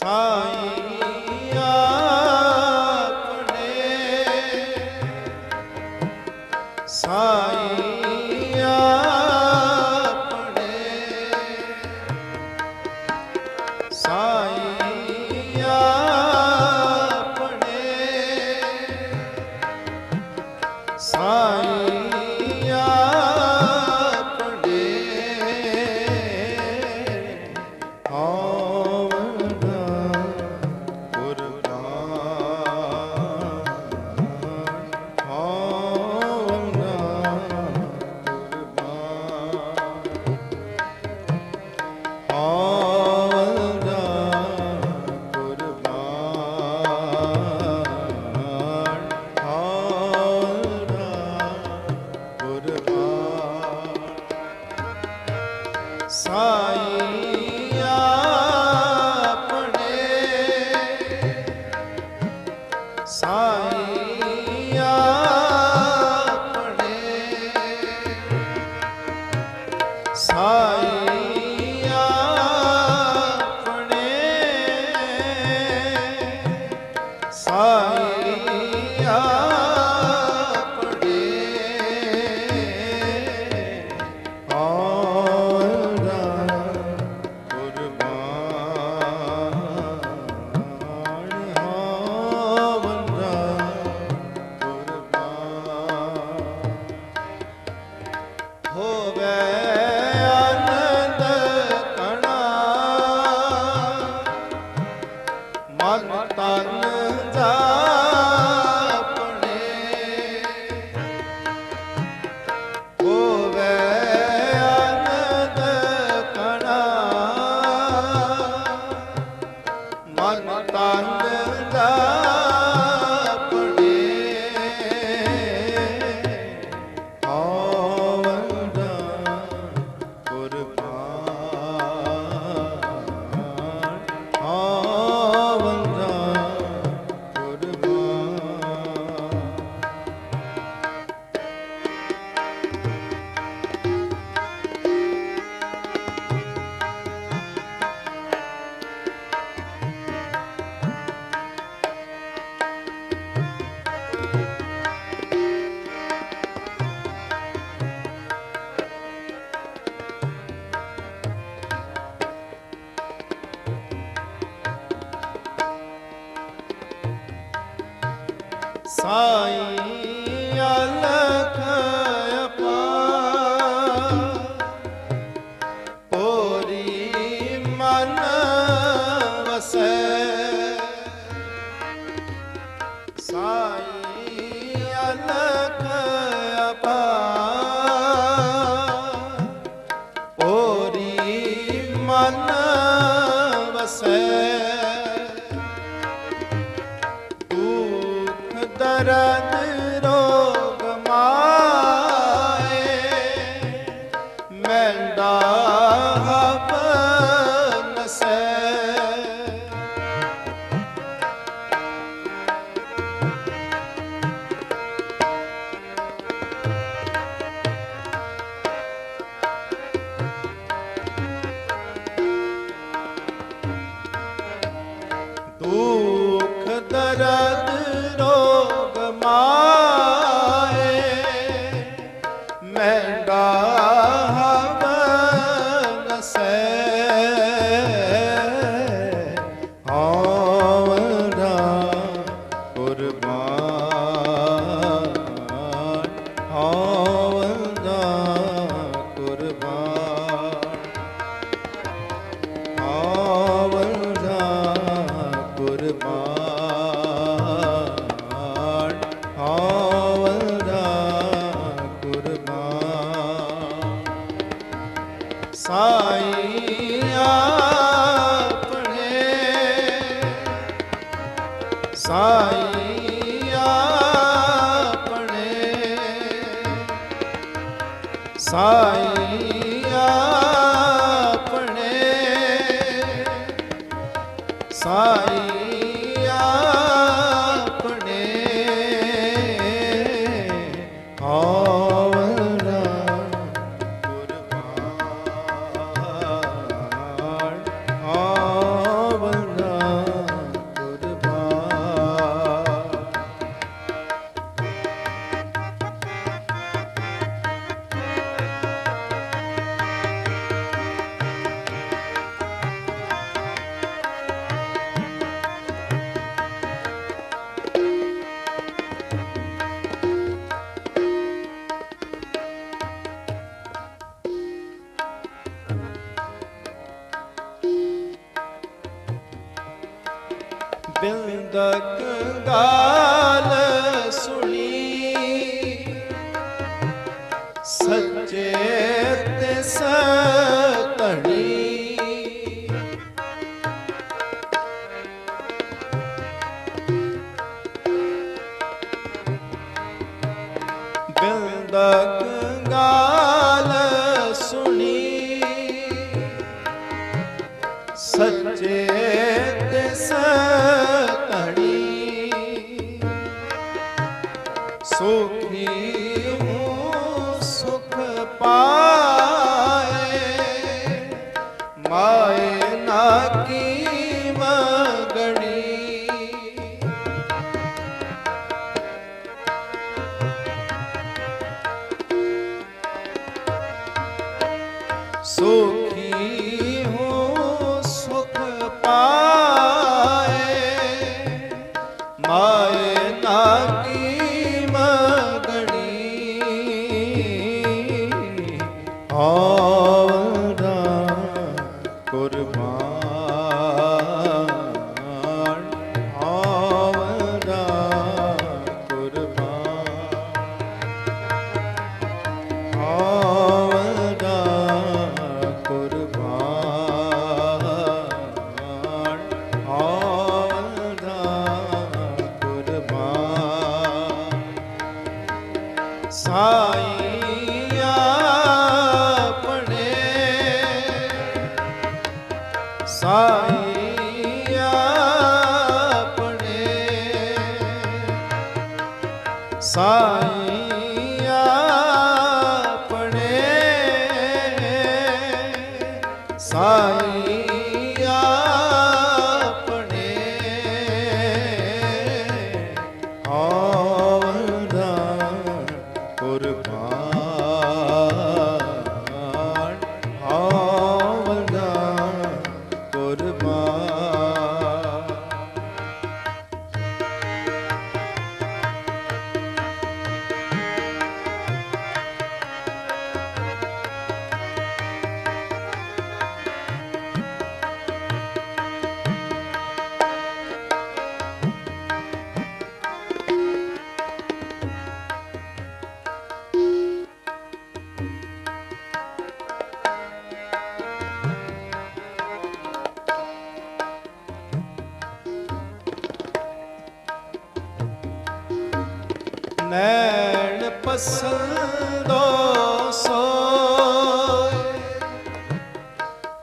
ਸਾਈਆ ਸਾਈ ਅਲਖ ਅਪਾ ਮਨ ਵਸੈ। ਸਾਈ ਅਲਖ ਅਪਾ ਮਨ ਵਸੈ। ਆਪਣੇ। ਸਾਈ ਬਿੰਦਕ ਗਾਲ ਸੁਣੀ। ਸੱਚੇ ਤੇ ਸਤਣੀ। ਬਿੰਦਕ ਗਾਲ ਸੱਚੇ ਤੇ ਸੁਖੀ ਹੋ ਸੁਖ ਪਾ साईं ਵਸੰਦੋ ਸੋਏ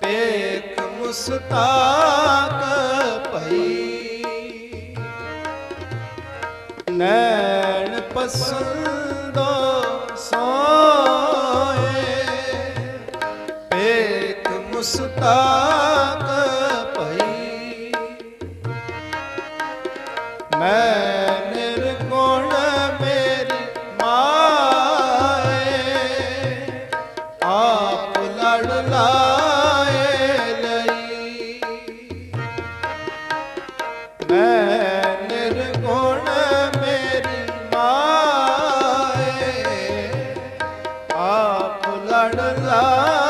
ਪੇਖ ਮੁਸਤਾਕ ਭਈ ਨੈਣ ਪਸੰਦੋ ਸੋਏ ਪੇਖ ਮੁਸਤਾਕ பாடலா?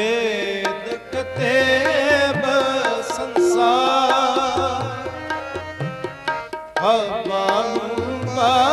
ਵੇਦ ਕਤੇਬ ਸੰਸਾਰ ਹਵਾ ਬਾਹਰਾ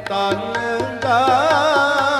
ਤਨ ਦਾ